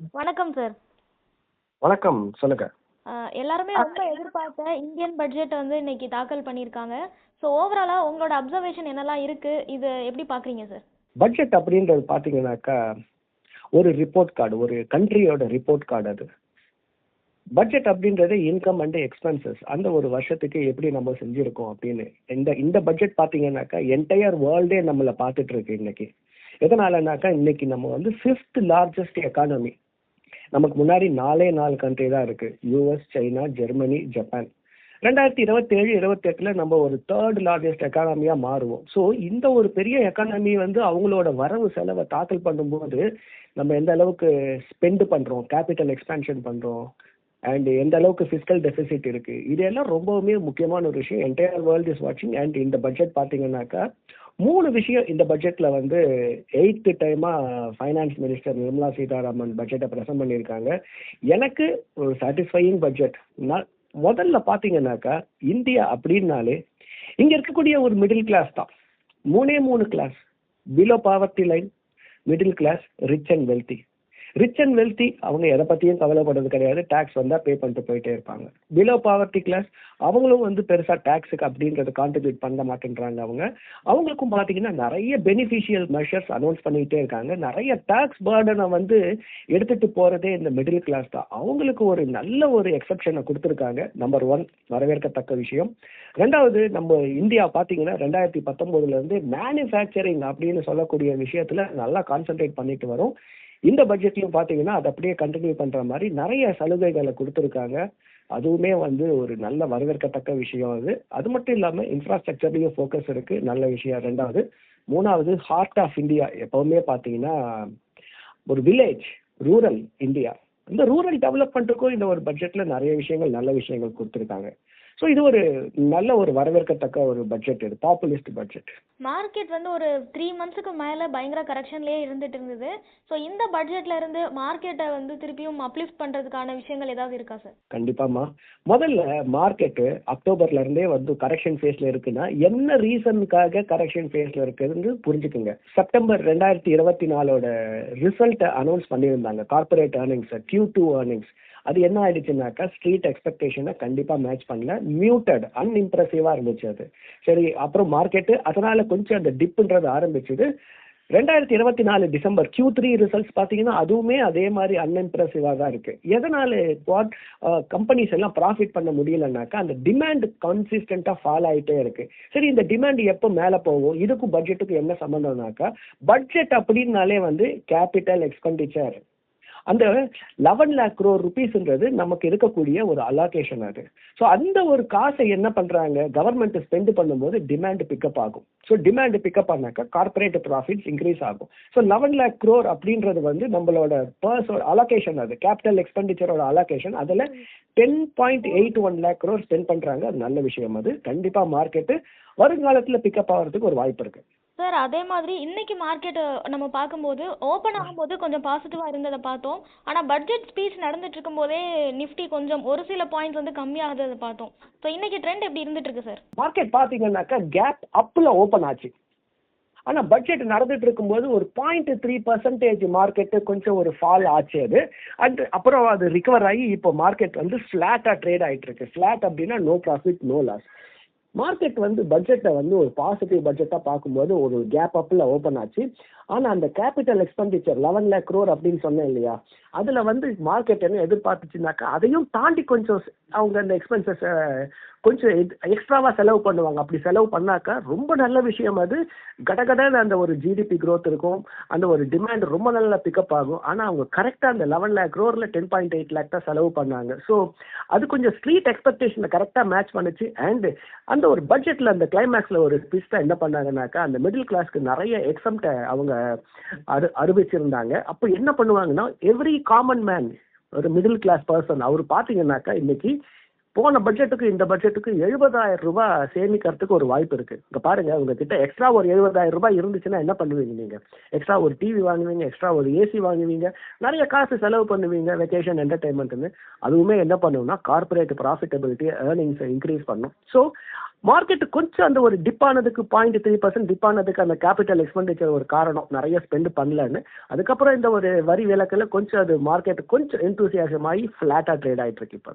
வணக்கம் சார் வணக்கம் சொல்லுங்க. எல்லாருமே ரொம்ப எதிர்பார்த்த இந்தியன் பட்ஜெட் வந்து இன்னைக்கு தாக்கல் பண்ணியிருக்காங்க. ஸோ ஓவராலாக உங்களோட அப்சர்வேஷன் என்னெல்லாம் இருக்கு? இது எப்படி பார்க்குறீங்க சார் பட்ஜெட் அப்படின்றது பார்த்தீங்கன்னாக்கா ஒரு ரிப்போர்ட் கார்டு ஒரு கண்ட்ரியோட ரிப்போர்ட் கார்டு அது. பட்ஜெட் அப்படின்றது இன்கம் அண்ட் எக்ஸ்பென்சஸ் அந்த ஒரு வருஷத்துக்கு எப்படி நம்ம செஞ்சிருக்கோம் அப்படின்னு. இந்த இந்த பட்ஜெட் பார்த்தீங்கன்னாக்கா என்டையர் வேர்ல்டே நம்மளை பார்த்துட்டு இருக்கு இன்னைக்கு. எதனாலனாக்கா இன்னைக்கு நம்ம வந்து ஃபிஃப்த் லார்ஜஸ்ட் எக்கானமி நமக்கு முன்னாடி நாலே நாலு கண்ட்ரி தான் இருக்கு. யூஎஸ் சைனா ஜெர்மனி ஜப்பான் ரெண்டாயிரத்தி இருபத்தேழு இருபத்தெட்டில் நம்ம ஒரு தேர்ட் லார்ஜஸ்ட் எக்கானமியா மாறுவோம். ஸோ இந்த ஒரு பெரிய எக்கானமி வந்து அவங்களோட வரவு செலவை தாக்கல் பண்ணும்போது நம்ம எந்த அளவுக்கு ஸ்பெண்ட் பண்றோம் கேபிட்டல் எக்ஸ்பேன்ஷன் பண்றோம் அண்ட் எந்த அளவுக்கு ஃபிஸ்கல் டெபிசிட் இருக்கு இதெல்லாம் ரொம்பவுமே முக்கியமான ஒரு விஷயம். என்டையர் வேர்ல்ட் இஸ் வாட்சிங் அண்ட் இந்த பட்ஜெட் பார்த்தீங்கன்னாக்கா மூணு விஷயம் இந்த பட்ஜெட்ல வந்து எயித்து டைமா ஃபைனான்ஸ் மினிஸ்டர் நிர்மலா சீதாராமன் பட்ஜெட்டை பிரசன்ட் பண்ணியிருக்காங்க. எனக்கு ஒரு சாட்டிஸ்ஃபையிங் பட்ஜெட் நான் முதல்ல பார்த்தீங்கன்னாக்கா இந்தியா அப்படின்னாலே இங்க இருக்கக்கூடிய ஒரு மிடில் கிளாஸ் தான். மூணே மூணு class below poverty line middle class rich and wealthy rich and wealthy அவங்க எதை பத்தியும் கவலைப்படுறது கிடையாது. டாக்ஸ் வந்தா பே பண்ணிட்டு போயிட்டே இருப்பாங்க. பிலோ பாவர்ட்டி கிளாஸ் அவங்களும் வந்து பெருசா டாக்ஸுக்கு அப்படின்றத கான்ட்ரிபியூட் பண்ண மாட்டேன்றாங்க அவங்க. அவங்களுக்கும் பாத்தீங்கன்னா நிறைய பெனிஃபிஷியல் மெஷர்ஸ் அனௌன்ஸ் பண்ணிக்கிட்டே இருக்காங்க. நிறைய டாக்ஸ் பேர்டனை வந்து எடுத்துட்டு போறதே இந்த மிடில் கிளாஸ் தான். அவங்களுக்கு ஒரு நல்ல ஒரு எக்ஸப்ஷனை கொடுத்துருக்காங்க. நம்பர் ஒன் வரவேற்கத்தக்க விஷயம். ரெண்டாவது நம்ம இந்தியா பாத்தீங்கன்னா ரெண்டாயிரத்தி பத்தொன்பதுல இருந்து மேனுஃபேக்சரிங் அப்படின்னு சொல்லக்கூடிய விஷயத்துல நல்லா கான்சென்ட்ரேட் பண்ணிட்டு வரும். இந்த பட்ஜெட்லையும் பார்த்தீங்கன்னா அதை அப்படியே கண்டினியூ பண்ணுற மாதிரி நிறைய சலுகைகளை கொடுத்துருக்காங்க. அதுவுமே வந்து ஒரு நல்ல வரவேற்கத்தக்க விஷயம் அது. அது மட்டும் இல்லாமல் இன்ஃப்ராஸ்ட்ரக்சர்லேயும் ஃபோக்கஸ் இருக்கு. நல்ல விஷயம். ரெண்டாவது மூணாவது ஹார்ட் ஆஃப் இந்தியா எப்பவுமே பார்த்தீங்கன்னா ஒரு வில்லேஜ் ரூரல் இந்தியா இந்த ரூரல் டெவலப்மெண்ட்டுக்கும் இந்த ஒரு பட்ஜெட்ல நிறைய விஷயங்கள் நல்ல விஷயங்கள் கொடுத்துருக்காங்க. ஸோ இது ஒரு நல்ல ஒரு வரவேற்கத்தக்க ஒரு பட்ஜெட் இது பாப்புலிஸ்ட் பட்ஜெட் மார்க்கெட் வந்து ஒரு த்ரீ மந்த்ஸுக்கு மேலே பயங்கர கரெக்ஷன்லேயே இருந்துட்டு இருந்தது. ஸோ இந்த பட்ஜெட்ல இருந்து மார்க்கெட்டை வந்து திருப்பியும் அப்லிஃப்ட் பண்ணுறதுக்கான விஷயங்கள் ஏதாவது இருக்கா சார் கண்டிப்பாமா முதல்ல மார்க்கெட்டு அக்டோபர்ல இருந்தே வந்து கரெக்ஷன் ஃபேஸ்ல இருக்குன்னா என்ன ரீசனுக்காக கரெக்ஷன் ஃபேஸ்ல இருக்குதுன்னு புரிஞ்சுக்குங்க. செப்டம்பர் ரெண்டாயிரத்தி இருபத்தி நாலோட ரிசல்ட்டை அனௌன்ஸ் பண்ணியிருந்தாங்க. Corporate earnings Q two earnings அது என்ன ஆயிடுச்சுனாக்கா ஸ்ட்ரீட் எக்ஸ்பெக்டேஷனை கண்டிப்பா மேட்ச் பண்ணல. மியூட்டட் அன்இம்ப்ரெசிவா இருந்துச்சு அது. சரி அப்புறம் மார்க்கெட்டு அதனால கொஞ்சம் அந்த டிப்புன்றது ஆரம்பிச்சது. ரெண்டாயிரத்தி இருபத்தி நாலு டிசம்பர் கியூ த்ரீ ரிசல்ட்ஸ் பார்த்தீங்கன்னா அதுவுமே அதே மாதிரி அன்இம்ப்ரெசிவாக தான் இருக்கு. எதனால வாட் கம்பெனிஸ் எல்லாம் ப்ராஃபிட் பண்ண முடியலனாக்கா அந்த டிமாண்ட் கன்சிஸ்டண்ட்டாக ஃபால் ஆகிட்டே இருக்கு. சரி இந்த டிமாண்ட் எப்போ மேலே போகும்? இதுக்கும் பட்ஜெட்டுக்கும் என்ன சம்மந்தம்னாக்கா பட்ஜெட் அப்படின்னாலே வந்து கேபிட்டல் எக்ஸ்பெண்டிச்சர் அந்த லெவன் லேக் க்ரோர் ருபீஸ்ன்றது நமக்கு இருக்கக்கூடிய ஒரு அலாகேஷன் அது. ஸோ அந்த ஒரு காசை என்ன பண்ணுறாங்க கவர்மெண்ட் ஸ்பெண்ட் பண்ணும்போது டிமாண்ட் பிக்கப் ஆகும். ஸோ டிமாண்ட் பிக்கப் ஆனாக்கா கார்பரேட் ப்ராஃபிட்ஸ் இன்க்ரீஸ் ஆகும். ஸோ லெவன் லேக் க்ரோர் அப்படின்றது வந்து நம்மளோட பர்ஸோட அலோகேஷன் அது. கேபிட்டல் எக்ஸ்பெண்டிச்சரோட அலோகேஷன் அதில் ten point eight one lakh crore spend பண்ணுறாங்க அது நல்ல விஷயம் அது. கண்டிப்பாக மார்க்கெட்டு வருங்காலத்தில் பிக்கப் ஆகிறதுக்கு ஒரு வாய்ப்பு இருக்குது சார் அதே மாதிரி இன்னைக்கு மார்க்கெட் நம்ம பார்க்கும்போது ஓப்பன் ஆகும்போது கொஞ்சம் பாசிட்டிவாக இருந்ததை பார்த்தோம். ஆனால் பட்ஜெட் ஸ்பீச் நடந்துட்டு இருக்கும்போதே நிஃப்டி கொஞ்சம் ஒரு சில பாயிண்ட்ஸ் வந்து கம்மியாகிறத பார்த்தோம். ஸோ இன்னைக்கு ட்ரெண்ட் எப்படி இருந்துட்டு இருக்கு சார்? மார்க்கெட் பார்த்தீங்கன்னாக்கா கேப் அப்பில் ஓப்பன் ஆச்சு. ஆனால் பட்ஜெட் நடந்துட்டு இருக்கும்போது ஒரு பாயிண்ட் த்ரீ பர்சன்டேஜ் மார்க்கெட்டு கொஞ்சம் ஒரு ஃபால் ஆச்சு அது. அண்ட் அப்புறம் அது ரிகவர் ஆகி இப்போ மார்க்கெட் வந்து ஃப்ளாட்டாக ட்ரேட் ஆகிட்டு இருக்கு. ஃப்ளாட் அப்படின்னா no profit no loss market வந்து பட்ஜெட்டை வந்து ஒரு பாசிட்டிவ் பட்ஜெட்டாக பார்க்கும்போது ஒரு கேப் அப்பில் ஓப்பன் ஆச்சு. ஆனால் அந்த capital expenditure eleven lakh crore அப்படின்னு சொன்னேன் இல்லையா? அதில் வந்து மார்க்கெட் என்ன எதிர்பார்த்துச்சுனாக்கா அதையும் தாண்டி கொஞ்சம் அவங்க அந்த எக்ஸ்பென்சஸை கொஞ்சம் எக்ஸ்ட்ராவாக செலவு பண்ணுவாங்க. அப்படி செலவு பண்ணாக்கா ரொம்ப நல்ல விஷயம் அது. கடகடன்னு அந்த ஒரு ஜிடிபி க்ரோத் இருக்கும். அந்த ஒரு டிமாண்ட் ரொம்ப நல்லா பிக்கப் ஆகும். ஆனால் அவங்க கரெக்டாக அந்த லெவன் லேக் க்ரோரில் டென் பாயிண்ட் எயிட் லேக் தான் செலவு பண்ணாங்க. ஸோ அது கொஞ்சம் ஸ்ட்ரீட் எக்ஸ்பெக்டேஷனை கரெக்டாக மேட்ச் பண்ணுச்சு. அண்ட் அந்த ஒரு பட்ஜெட்டில் அந்த கிளைமேக்ஸில் ஒரு ட்விஸ்ட்டாக என்ன பண்ணாங்கன்னாக்கா அந்த மிடில் கிளாஸ்க்கு நிறைய எக்ஸம்ட்டை அவங்க அரு அறிவிச்சிருந்தாங்க. அப்போ என்ன பண்ணுவாங்கன்னா எவ்ரி காமன் மேன் ஒரு மிடில் கிளாஸ் பர்சன் அவர் பார்த்தீங்கன்னாக்கா இன்னைக்கு போன பட்ஜெட்டுக்கு இந்த பட்ஜெட்டுக்கு எழுபதாயிரம் ரூபாய் சேமிக்கிறதுக்கு ஒரு வாய்ப்பு இருக்கு. இங்க பாருங்க உங்ககிட்ட எக்ஸ்ட்ரா ஒரு எழுபதாயிரம் ரூபாய் இருந்துச்சுன்னா என்ன பண்ணுவீங்க நீங்க? எக்ஸ்ட்ரா ஒரு டிவி வாங்குவீங்க எக்ஸ்ட்ரா ஒரு ஏசி வாங்குவீங்க நிறைய காசு செலவு பண்ணுவீங்க வெக்கேஷன் என்டர்டைன்மெண்ட்னு அதுவுமே என்ன பண்ணும்னா கார்பரேட் ப்ராஃபிட்டபிலிட்டி ஏர்னிங்ஸை இன்க்ரீஸ் பண்ணும். ஸோ மார்க்கெட் கொஞ்சம் அந்த ஒரு டிப் ஆனதுக்கு பாயிண்ட் த்ரீ பர்சன்ட் டிப் ஆனதுக்கு அந்த கேபிட்டல் எக்ஸ்பெண்டிச்சர் ஒரு காரணம். நிறைய ஸ்பெண்ட் பண்ணலன்னு. அதுக்கப்புறம் இந்த ஒரு வரி விலக்கில் கொஞ்சம் அது மார்க்கெட் கொஞ்சம் எந்தூசியாசம் ஆகி ஃப்ளாட்டாக ட்ரேட் ஆகிட்டு இருக்கு இப்போ